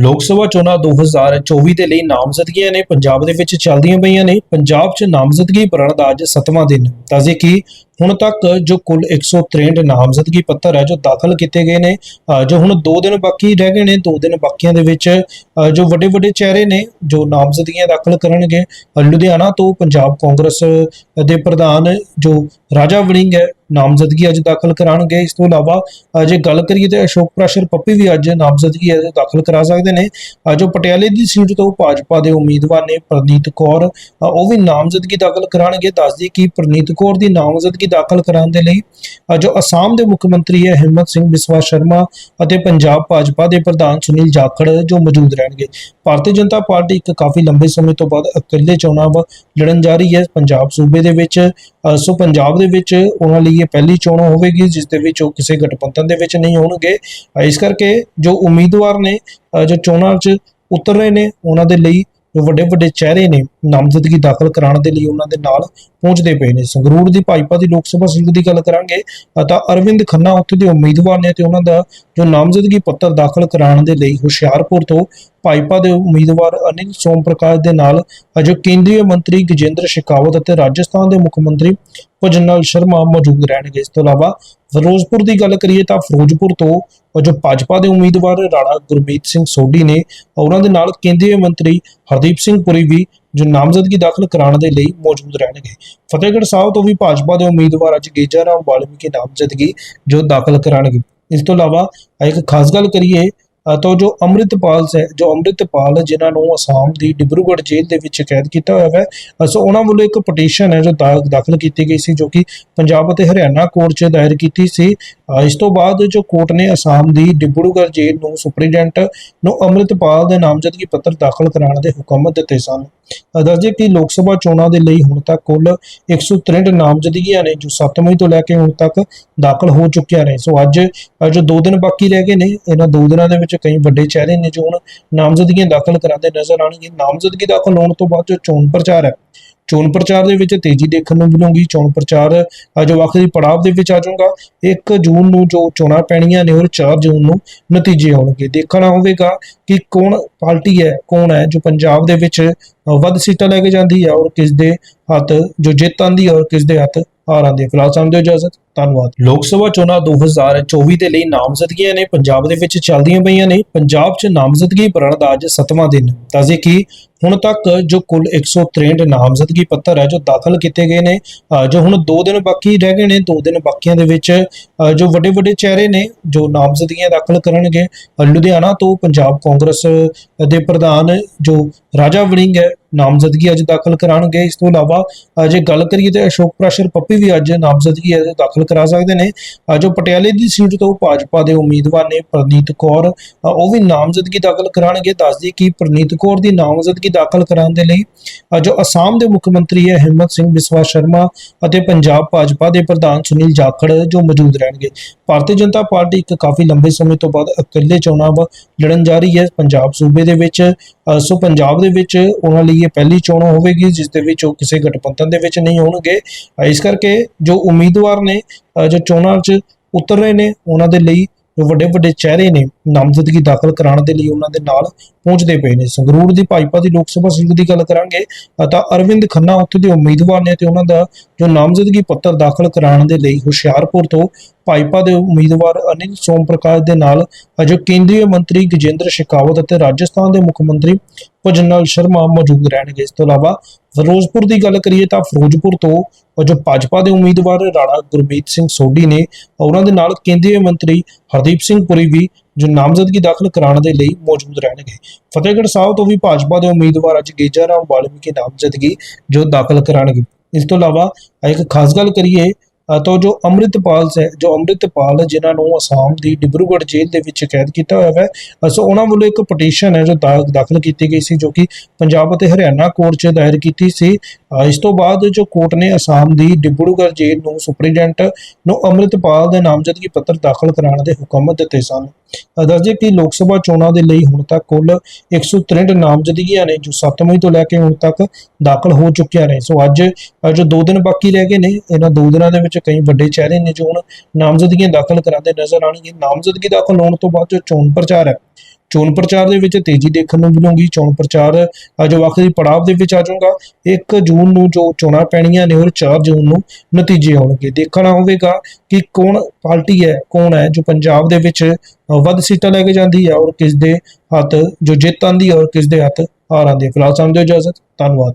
ਲੋਕ ਸਭਾ ਚੋਣਾਂ 2024 ਦੇ ਲਈ ਨਾਮਜ਼ਦਗੀਆਂ ਨੇ ਪੰਜਾਬ ਦੇ ਵਿੱਚ ਚੱਲਦੀਆਂ ਪਈਆਂ ਨੇ ਪੰਜਾਬ 'ਚ ਨਾਮਜ਼ਦਗੀ ਭਰਨ ਦਾ ਅੱਜ 7ਵਾਂ ਦਿਨ ਹੈ। ਦੱਸਦੇ ਕਿ ਹੁਣ ਤੱਕ ਜੋ ਕੁੱਲ 163 ਨਾਮਜ਼ਦਗੀ ਪੱਤਰ ਹੈ ਜੋ ਦਾਖਲ ਕੀਤੇ ਗਏ ਨੇ ਜੋ ਹੁਣ 2 ਦਿਨ ਬਾਕੀ ਰਹਿ ਗਏ ਨੇ 2 ਦਿਨ ਬਾਕੀਆਂ ਦੇ ਵਿੱਚ ਜੋ ਵੱਡੇ ਵੱਡੇ ਚਿਹਰੇ ਨੇ, ਜੋ ਨਾਮਜ਼ਦਗੀਆਂ ਦਾਖਲ ਕਰਨਗੇ ਲੁਧਿਆਣਾ ਤੋਂ ਪੰਜਾਬ ਕਾਂਗਰਸ ਦੇ ਪ੍ਰਧਾਨ ਜੋ ਰਾਜਾ ਵੜਿੰਗ ਹੈ, ਨਾਮਜ਼ਦਗੀ ਅੱਜ ਦਾਖਲ ਕਰਾਉਣਗੇ। ਇਸ ਤੋਂ ਇਲਾਵਾ ਜੇ ਗੱਲ ਕਰੀਏ ਤੇ ਅਸ਼ੋਕ ਪ੍ਰਸ਼ਰ ਪੱਪੀ ਵੀ ਅੱਜ ਨਾਮਜ਼ਦਗੀ ਹੈ ਦਾਖਲ ਕਰਾ ਸਕਦੇ ਨੇ। ਜੋ ਪਟਿਆਲੇ ਦੀ ਸੀਟ ਤੋਂ ਭਾਜਪਾ ਦੇ ਉਮੀਦਵਾਰ ਨੇ ਪ੍ਰਨੀਤ ਕੌਰ ਉਹ ਵੀ ਨਾਮਜ਼ਦਗੀ ਦਾਖਲ ਕਰਾਉਣਗੇ। ਦੱਸਦੀ ਕਿ ਪ੍ਰਨੀਤ ਕੌਰ ਦੀ ਨਾਮਜ਼ਦਗੀ ਦਾਖਲ ਕਰਾਉਣ ਦੇ ਲਈ ਜੋ ਅਸਾਮ ਦੇ ਮੁੱਖ ਮੰਤਰੀ ਹੈ ਹਿੰਮਤ ਸਿੰਘ ਬਿਸਵਾ ਸ਼ਰਮਾ ਅਤੇ ਪੰਜਾਬ ਭਾਜਪਾ ਦੇ ਪ੍ਰਧਾਨ ਸੁਨੀਲ ਜਾਖੜ ਜੋ ਮੌਜੂਦ ਰਹਿਣਗੇ। ਭਾਰਤੀ ਜਨਤਾ ਪਾਰਟੀ ਇੱਕ ਕਾਫੀ ਲੰਬੇ ਸਮੇਂ ਤੋਂ ਬਾਅਦ ਇਕੱਲੇ ਚੋਣਾਂ ਲੜਨ ਜਾ ਰਹੀ ਹੈ। ਪੰਜਾਬ ਸੂਬੇ ਦੇ ਵਿੱਚ ਸੋ ਪੰਜਾਬ ਦੇ ਵਿੱਚ ਉਹਨਾਂ ਲਈ ਇਹ ਪਹਿਲੀ ਚੋਣ ਹੋਵੇਗੀ, ਜਿਸ ਦੇ ਵਿੱਚ ਉਹ ਕਿਸੇ ਗਠਬੰਧਨ ਦੇ ਵਿੱਚ ਨਹੀਂ ਹੋਣਗੇ। ਇਸ ਕਰਕੇ ਜੋ ਉਮੀਦਵਾਰ ਨੇ ਜੋ ਚੋਣਾਂ 'ਚ ਉਤਰ ਰਹੇ ਨੇ, ਉਹਨਾਂ ਦੇ ਲਈ ਵੱਡੇ ਵੱਡੇ ਚਿਹਰੇ ਨੇ ਨਾਮਜ਼ਦਗੀ ਦਾਖਲ ਕਰਾਉਣ ਦੇ ਲਈ ਉਹਨਾਂ ਦੇ ਨਾਲ ਪਹੁੰਚਦੇ ਪਏ ਨੇ। ਸੰਗਰੂਰ ਦੀ ਭਾਜਪਾ ਦੀ ਲੋਕ ਸਭਾ ਸੀਟ ਦੀ ਗੱਲ ਕਰਾਂਗੇ ਤਾਂ ਅਰਵਿੰਦ ਖੰਨਾ ਉੱਥੇ ਦੇ ਉਮੀਦਵਾਰ ਨੇ ਤੇ ਉਹਨਾਂ ਦਾ ਜੋ ਨਾਮਜ਼ਦਗੀ ਪੱਤਰ ਦਾਖਲ ਕਰਾਉਣ ਦੇ ਲਈ ਹੁਸ਼ਿਆਰਪੁਰ ਤੋਂ ਭਾਜਪਾ ਦੇ ਉਮੀਦਵਾਰ ਅਨਿਲ ਸੋਮ ਪ੍ਰਕਾਸ਼ ਦੇ ਨਾਲ ਅ, ਜੋ ਕੇਂਦਰੀ ਮੰਤਰੀ ਗਜੇਂਦਰ ਸ਼ੇਖਾਵਤ ਅਤੇ ਰਾਜਸਥਾਨ ਦੇ ਮੁੱਖ ਮੰਤਰੀ ਭਜਨਲਾਲ ਸ਼ਰਮਾ ਮੌਜੂਦ ਰਹਿਣਗੇ। ਇਸ ਤੋਂ ਇਲਾਵਾ ਫਿਰੋਜ਼ਪੁਰ ਦੀ ਗੱਲ ਕਰੀਏ ਤਾਂ ਫਿਰੋਜ਼ਪੁਰ ਤੋਂ ਜੋ ਭਾਜਪਾ ਦੇ ਉਮੀਦਵਾਰ ਰਾਣਾ ਗੁਰਮੀਤ ਸਿੰਘ ਸੋਢੀ ਨੇ, ਉਹਨਾਂ ਦੇ ਨਾਲ ਕੇਂਦਰੀ ਮੰਤਰੀ ਹਰਦੀਪ ਸਿੰਘ ਪੁਰੀ ਵੀ ਜੋ ਨਾਮਜ਼ਦਗੀ ਦਾਖਲ ਕਰਾਉਣ ਦੇ ਲਈ ਮੌਜੂਦ ਰਹਿਣਗੇ। ਫਤਿਹਗੜ੍ਹ ਸਾਹਿਬ ਤੋਂ ਵੀ ਭਾਜਪਾ ਦੇ ਉਮੀਦਵਾਰ ਅੱਜ ਗੇਜਾ ਰਾਮ ਵਾਲਮੀਕੀ ਨਾਮਜ਼ਦਗੀ ਜੋ ਦਾਖਲ ਕਰਾਉਣਗੇ। ਇਸ ਤੋਂ ਇਲਾਵਾ ਇੱਕ ਖਾਸ ਗੱਲ ਕਰੀਏ ਤਾਂ ਜੋ ਅੰਮ੍ਰਿਤਪਾਲ ਹੈ ਜੋ ਅੰਮ੍ਰਿਤਪਾਲ ਜਿਨ੍ਹਾਂ ਨੂੰ ਅਸਾਮ ਦੀ ਡਿਬਰੂਗੜ੍ਹ ਜੇਲ੍ਹ ਦੇ ਵਿੱਚ ਕੈਦ ਕੀਤਾ ਹੋਇਆ ਹੈ ਸੋ ਉਹਨਾਂ ਵੱਲੋਂ ਇੱਕ ਪਟੀਸ਼ਨ ਹੈ, ਜੋ ਦਾ- ਦਾਖਲ ਕੀਤੀ ਗਈ ਸੀ, ਜੋ ਕਿ ਪੰਜਾਬ ਅਤੇ ਹਰਿਆਣਾ ਕੋਰਟ 'ਚ ਦਾਇਰ ਕੀਤੀ ਸੀ। ਇਸ ਤੋਂ ਬਾਅਦ ਜੋ ਕੋਰਟ ਨੇ ਅਸਾਮ ਦੀ ਡਿਬਰੂਗੜ੍ਹ ਜੇਲ੍ਹ ਨੂੰ ਸੁਪਰੀਡੈਂਟ ਨੂੰ ਅੰਮ੍ਰਿਤਪਾਲ ਦੇ ਨਾਮਜ਼ਦਗੀ ਪੱਤਰ ਦਾਖਲ ਕਰਾਉਣ ਦੇ ਹੁਕਮ ਦਿੱਤੇ ਸਨ। ਦੱਸ ਦੱਸਦੇ ਕਿ ਲੋਕ ਸਭਾ ਚੋਣਾਂ ਦੇ ਲਈ ਹੁਣ ਤੱਕ ਕੁੱਲ 163 ਨਾਮਜ਼ਦਗੀਆਂ ਨੇ, ਜੋ 7 ਮਈ ਤੋਂ ਲੈ ਕੇ ਹੁਣ ਤੱਕ ਦਾਖਲ ਹੋ ਚੁੱਕੀਆਂ ਨੇ। ਸੋ ਅੱਜ ਜੋ 2 ਦਿਨ ਬਾਕੀ ਰਹਿ ਗਏ ਨੇ। ਇਹਨਾਂ 2 ਦਿਨਾਂ ਦੇ ਵਿੱਚ ਕਈ ਵੱਡੇ ਚਿਹਰੇ ਨੇ ਜੋ ਹੁਣ ਨਾਮਜ਼ਦਗੀਆਂ ਦਾਖਲ ਕਰਾਉਂਦੇ ਨਜ਼ਰ ਆਉਣਗੇ। ਨਾਮਜ਼ਦਗੀ ਦਾਖਲ ਹੋਣ ਤੋਂ ਬਾਅਦ ਜੋ ਚੋਣ ਪ੍ਰਚਾਰ ਹੈ ਚੋਣ ਪ੍ਰਚਾਰ ਦੇ ਵਿੱਚ ਤੇਜ਼ੀ ਦੇਖਣ ਨੂੰ ਮਿਲੂਗੀ। ਚੋਣ ਪ੍ਰਚਾਰ ਜੋ ਆਖਰੀ ਪੜਾਅ ਦੇ ਵਿੱਚ ਆ ਜਾਊਗਾ। 1 ਜੂਨ ਨੂੰ ਜੋ ਚੋਣਾਂ ਪੈਣੀਆਂ ਨੇ, ਔਰ 4 ਜੂਨ ਨੂੰ ਨਤੀਜੇ ਆਉਣਗੇ। ਦੇਖਣਾ ਹੋਵੇਗਾ ਕਿ ਕੌਣ ਪਾਰਟੀ ਹੈ, ਕੌਣ ਹੈ ਜੋ ਪੰਜਾਬ ਦੇ ਵਿੱਚ ਵੱਧ ਸੀਟਾਂ ਲੈ ਕੇ ਜਾਂਦੀ ਹੈ, ਔਰ ਕਿਸ ਦੇ ਹੱਥ, ਜੋ ਜਿੱਤ ਆਂਦੀ ਔਰ ਕਿਸ ਦੇ ਹੱਥ, ਹਾਰ ਆਉਂਦੀ ਹੈ ਫਿਲਹਾਲ ਸਮਝੋ ਇਜਾਜ਼ਤ। ਧੰਨਵਾਦ। ਲੋਕ ਸਭਾ ਚੋਣਾਂ 2024 ਦੇ ਲਈ ਨਾਮਜ਼ਦਗੀਆਂ ਨੇ, ਪੰਜਾਬ ਦੇ ਵਿੱਚ ਚੱਲਦੀਆਂ ਪਈਆਂ ਨੇ। ਪੰਜਾਬ 'ਚ ਨਾਮਜ਼ਦਗੀ ਭਰਨ ਦਾ ਅੱਜ 7ਵਾਂ ਦਿਨ। ਹੈ ਕਿ ਹੁਣ ਤੱਕ ਜੋ ਕੁੱਲ 163 ਨਾਮਜ਼ਦਗੀ ਪੱਤਰ ਹੈ, ਜੋ ਦਾਖਲ ਕੀਤੇ ਗਏ ਨੇ ਜੋ ਹੁਣ 2 ਦਿਨ ਬਾਕੀ ਰਹਿ ਗਏ ਨੇ 2 ਦਿਨ ਬਾਕੀਆਂ ਦੇ ਵਿੱਚ ਜੋ ਵੱਡੇ ਵੱਡੇ ਚਿਹਰੇ ਨੇ, ਜੋ ਨਾਮਜ਼ਦਗੀਆਂ ਦਾਖਲ ਕਰਨਗੇ ਲੁਧਿਆਣਾ ਤੋਂ ਪੰਜਾਬ ਕਾਂਗਰਸ ਦੇ ਪ੍ਰਧਾਨ ਜੋ ਰਾਜਾ ਵੜਿੰਗ ਹੈ ਨਾਮਜ਼ਦਗੀ ਅੱਜ ਦਾਖਲ ਕਰਾਉਣਗੇ ਇਸ ਤੋਂ ਇਲਾਵਾ ਜੇ ਗੱਲ ਕਰੀਏ ਤੇ ਅਸ਼ੋਕ ਪ੍ਰਾਸ਼ਰ ਪੱਪੀ ਵੀ ਅੱਜ ਨਾਮਜ਼ਦਗੀ ਹੈ ਦਾਖਲ ਕਰਾ ਸਕਦੇ ਨੇ। ਜੋ ਪਟਿਆਲੇ ਦੀ ਸੀਟ ਤੋਂ ਭਾਜਪਾ ਦੇ ਉਮੀਦਵਾਰ ਨੇ ਪ੍ਰਨੀਤ ਕੌਰ ਉਹ ਵੀ ਨਾਮਜ਼ਦਗੀ ਦਾਖਲ ਕਰਾਉਣਗੇ ਦੱਸਦੀ ਕਿ ਪ੍ਰਨੀਤ ਕੌਰ ਦੀ ਨਾਮਜ਼ਦਗੀ ਦਾਖਲ ਕਰਾਉਣ ਦੇ ਲਈ ਜੋ ਅਸਾਮ ਦੇ ਮੁੱਖ ਮੰਤਰੀ ਹੈ ਹਿੰਮਤ ਸਿੰਘ ਬਿਸਵਾ ਸ਼ਰਮਾ ਅਤੇ ਪੰਜਾਬ ਭਾਜਪਾ ਦੇ ਪ੍ਰਧਾਨ ਸੁਨੀਲ ਜਾਖੜ ਜੋ ਮੌਜੂਦ ਰਹਿਣਗੇ। ਭਾਰਤੀ ਜਨਤਾ ਪਾਰਟੀ ਇੱਕ ਕਾਫੀ ਲੰਬੇ ਸਮੇਂ ਤੋਂ ਬਾਅਦ ਇਕੱਲੇ ਚੋਣਾਂ ਲੜਨ ਜਾ ਰਹੀ ਹੈ। ਪੰਜਾਬ ਸੂਬੇ ਦੇ ਵਿੱਚ ਸੋ ਪੰਜਾਬ ਦੇ ਵਿੱਚ ਉਹਨਾਂ ਲਈ ਇਹ ਪਹਿਲੀ ਚੋਣ ਹੋਵੇਗੀ, ਜਿਸ ਦੇ ਵਿੱਚ ਉਹ ਕਿਸੇ ਗਠਬੰਧਨ ਦੇ ਵਿੱਚ ਨਹੀਂ ਹੋਣਗੇ। ਇਸ ਕਰਕੇ ਜੋ ਉਮੀਦਵਾਰ ਨੇ ਜੋ ਚੋਣਾਂ 'ਚ ਉਤਰ ਰਹੇ ਨੇ, ਉਹਨਾਂ ਦੇ ਲਈ ਵੱਡੇ ਵੱਡੇ ਚਿਹਰੇ ਨੇ, ਨਾਮਜ਼ਦਗੀ ਦਾਖਲ ਕਰਾਉਣ ਦੇ ਲਈ ਉਹਨਾਂ ਦੇ ਨਾਲ ਪਹੁੰਚਦੇ ਪਏ ਨੇ। ਸੰਗਰੂਰ ਦੀ ਭਾਜਪਾ ਦੀ ਲੋਕ ਸਭਾ ਸੀਟ ਦੀ ਗੱਲ ਕਰਾਂਗੇ ਤਾਂ ਅਰਵਿੰਦ ਖੰਨਾ ਉੱਥੇ ਦੇ ਉਮੀਦਵਾਰ ਨੇ ਤੇ ਉਹਨਾਂ ਦਾ ਜੋ ਨਾਮਜ਼ਦਗੀ ਪੱਤਰ ਦਾਖਲ ਕਰਾਉਣ ਦੇ ਲਈ ਹੁਸ਼ਿਆਰਪੁਰ ਤੋਂ ਭਾਜਪਾ ਦੇ ਉਮੀਦਵਾਰ ਅਨਿਲ ਸੋਮ ਪ੍ਰਕਾਸ਼ ਦੇ ਨਾਲ ਜੋ ਕੇਂਦਰੀ ਮੰਤਰੀ ਗਜੇਂਦਰ ਸ਼ੇਖਾਵਤ ਅਤੇ ਰਾਜਸਥਾਨ ਦੇ ਮੁੱਖ ਮੰਤਰੀ ਭਜਨਲਾਲ ਸ਼ਰਮਾ ਮੌਜੂਦ ਰਹਿਣਗੇ। ਇਸ ਤੋਂ ਇਲਾਵਾ ਫਿਰੋਜ਼ਪੁਰ ਦੀ ਗੱਲ ਕਰੀਏ ਤਾਂ ਫਿਰੋਜ਼ਪੁਰ ਤੋਂ ਜੋ ਭਾਜਪਾ ਦੇ ਉਮੀਦਵਾਰ ਰਾਣਾ ਗੁਰਮੀਤ ਸਿੰਘ ਸੋਢੀ ਨੇ, ਉਹਨਾਂ ਦੇ ਨਾਲ ਕੇਂਦਰੀ ਮੰਤਰੀ ਹਰਦੀਪ ਸਿੰਘ ਪੁਰੀ ਵੀ ਜੋ ਨਾਮਜ਼ਦਗੀ ਦਾਖਲ ਕਰਾਉਣ ਦੇ ਲਈ ਮੌਜੂਦ ਰਹਿਣਗੇ। ਫਤਿਹਗੜ੍ਹ ਸਾਹਿਬ ਤੋਂ ਵੀ ਭਾਜਪਾ ਦੇ ਉਮੀਦਵਾਰ ਅੱਜ ਗੇਜਾ ਰਾਮ ਵਾਲਮੀਕੀ ਨਾਮਜ਼ਦਗੀ ਜੋ ਦਾਖਲ ਕਰਾਉਣਗੇ। ਇਸ ਤੋਂ ਇਲਾਵਾ ਇੱਕ ਖਾਸ ਗੱਲ ਕਰੀਏ ਤਾਂ ਜੋ ਅੰਮ੍ਰਿਤਪਾਲ ਹੈ ਜੋ ਅੰਮ੍ਰਿਤਪਾਲ ਜਿਨ੍ਹਾਂ ਨੂੰ ਅਸਾਮ ਦੀ ਡਿਬਰੂਗੜ੍ਹ ਜੇਲ੍ਹ ਦੇ ਵਿੱਚ ਕੈਦ ਕੀਤਾ ਹੋਇਆ ਹੈ ਸੋ ਉਹਨਾਂ ਵੱਲੋਂ ਇੱਕ ਪਟੀਸ਼ਨ ਹੈ ਜੋ ਦਾਖਲ ਕੀਤੀ ਗਈ ਸੀ ਜੋ ਕਿ ਪੰਜਾਬ ਅਤੇ ਹਰਿਆਣਾ ਕੋਰਟ 'ਚ ਦਾਇਰ ਕੀਤੀ ਸੀ। ਇਸ ਤੋਂ ਬਾਅਦ ਜੋ ਕੋਰਟ ਨੇ ਅਸਾਮ ਦੀ ਡਿਬਰੂਗੜ੍ਹ ਜੇਲ੍ਹ ਨੂੰ ਸੁਪਰੀਡੈਂਟ ਨੂੰ ਅੰਮ੍ਰਿਤਪਾਲ ਦੇ ਨਾਮਜ਼ਦਗੀ ਪੱਤਰ ਦਾਖਲ ਕਰਾਉਣ ਦੇ ਹੁਕਮ ਦਿੱਤੇ ਸਨ। ਅ, ਦੱਸਦੇ ਕਿ ਲੋਕ ਸਭਾ ਚੋਣਾਂ ਦੇ ਲਈ ਹੁਣ ਤੱਕ ਕੁੱਲ 163 ਨਾਮਜ਼ਦਗੀਆਂ ਨੇ ਜੋ 7 ਮਈ ਤੋਂ ਲੈ ਕੇ ਹੁਣ ਤੱਕ ਦਾਖਲ ਹੋ ਚੁੱਕੀਆਂ ਨੇ। ਸੋ ਅੱਜ ਜੋ 2 ਦਿਨ ਬਾਕੀ ਰਹਿ ਗਏ ਨੇ ਇਹਨਾਂ 2 ਦਿਨਾਂ ਦੇ ਵਿੱਚ ਕਈ ਵੱਡੇ ਚਿਹਰੇ ਨੇ ਜੋ ਹੁਣ ਨਾਮਜ਼ਦਗੀਆਂ ਦਾਖਲ ਕਰਾਉਂਦੇ ਨਜ਼ਰ ਆਉਣਗੇ। ਨਾਮਜ਼ਦਗੀ ਦਾਖਲ ਹੋਣ ਤੋਂ ਬਾਅਦ ਜੋ ਚੋਣ ਪ੍ਰਚਾਰ ਹੈ, ਚੋਣ ਪ੍ਰਚਾਰ ਦੇ ਵਿੱਚ ਤੇਜ਼ੀ ਦੇਖਣ ਨੂੰ ਮਿਲੂਗੀ। ਚੋਣ ਪ੍ਰਚਾਰ ਅੱਜ ਵਕਤ ਦੀ ਪੜਾਅ ਦੇ ਵਿੱਚ ਆ ਜਾਊਗਾ। 1 ਜੂਨ ਨੂੰ ਜੋ ਚੋਣਾਂ ਪੈਣੀਆਂ ਨੇ ਔਰ 4 ਜੂਨ ਨੂੰ ਨਤੀਜੇ ਆਉਣਗੇ। ਦੇਖਣਾ ਹੋਵੇਗਾ ਕਿ ਕੌਣ ਪਾਰਟੀ ਹੈ, ਕੌਣ ਹੈ ਜੋ ਪੰਜਾਬ ਦੇ ਵਿੱਚ ਵੱਧ ਸੀਟਾਂ ਲੈ ਕੇ ਜਾਂਦੀ ਹੈ ਔਰ ਕਿਸ ਦੇ ਹੱਥ ਜੋ ਜਿੱਤ ਆਂਦੀ ਹੈ ਔਰ ਕਿਸ ਦੇ ਹੱਥ ਹਾਰ ਆਉਂਦੀ ਹੈ। ਫਿਲਹਾਲ ਸਾਨੂੰ ਦਿਓ ਇਜਾਜ਼ਤ ਧੰਨਵਾਦ।